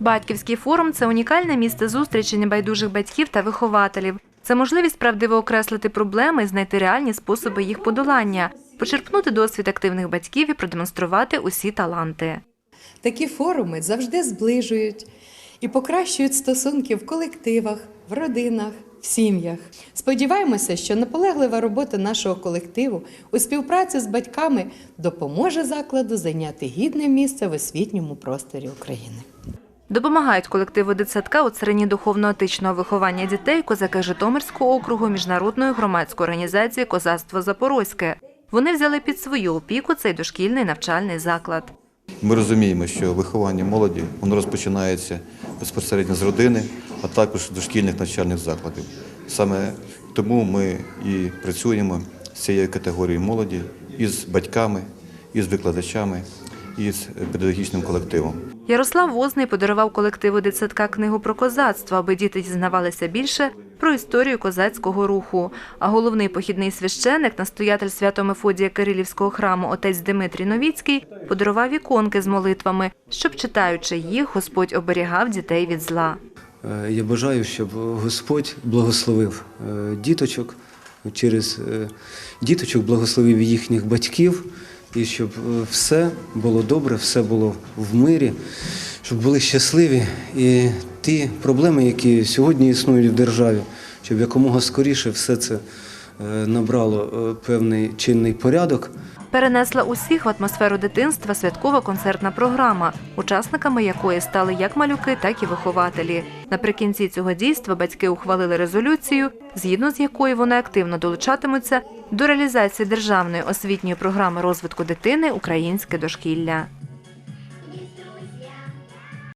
Батьківський форум це унікальне місце зустрічі небайдужих батьків та вихователів. Це можливість правдиво окреслити проблеми і знайти реальні способи їх подолання, почерпнути досвід активних батьків і продемонструвати усі таланти. Такі форуми завжди зближують і покращують стосунки в колективах, в родинах, в сім'ях. Сподіваємося, що наполеглива робота нашого колективу у співпраці з батьками допоможе закладу зайняти гідне місце в освітньому просторі України. Допомагають колективу дитсадка у царині духовно-етичного виховання дітей козаки Житомирського округу міжнародної громадської організації Козацтво Запорозьке. Вони взяли під свою опіку цей дошкільний навчальний заклад. Ми розуміємо, що виховання молоді воно розпочинається безпосередньо з родини, а також дошкільних навчальних закладів. Саме тому ми і працюємо з цією категорією молоді із батьками, із викладачами, і з педагогічним колективом. Ярослав Возний подарував колективу дитсадка книгу про козацтво, аби діти дізнавалися більше про історію козацького руху. А головний похідний священик, настоятель Свято-Мефодія Кирилівського храму отець Дмитрій Новіцький, подарував іконки з молитвами, щоб, читаючи їх, Господь оберігав дітей від зла. Е, Я бажаю, щоб Господь благословив е, діточок через е, діточок, благословив їхніх батьків, і щоб е, все було добре, все було в мирі, щоб були щасливі. І ті проблеми, які сьогодні існують в державі, щоб якомога скоріше все це набрало е, певний чинний порядок. Перенесла усіх в атмосферу дитинства святкова концертна програма, учасниками якої стали як малюки, так і вихователі. Наприкінці цього дійства батьки ухвалили резолюцію, згідно з якою вони активно долучатимуться до реалізації державної освітньої програми розвитку дитини Українське дошкілля.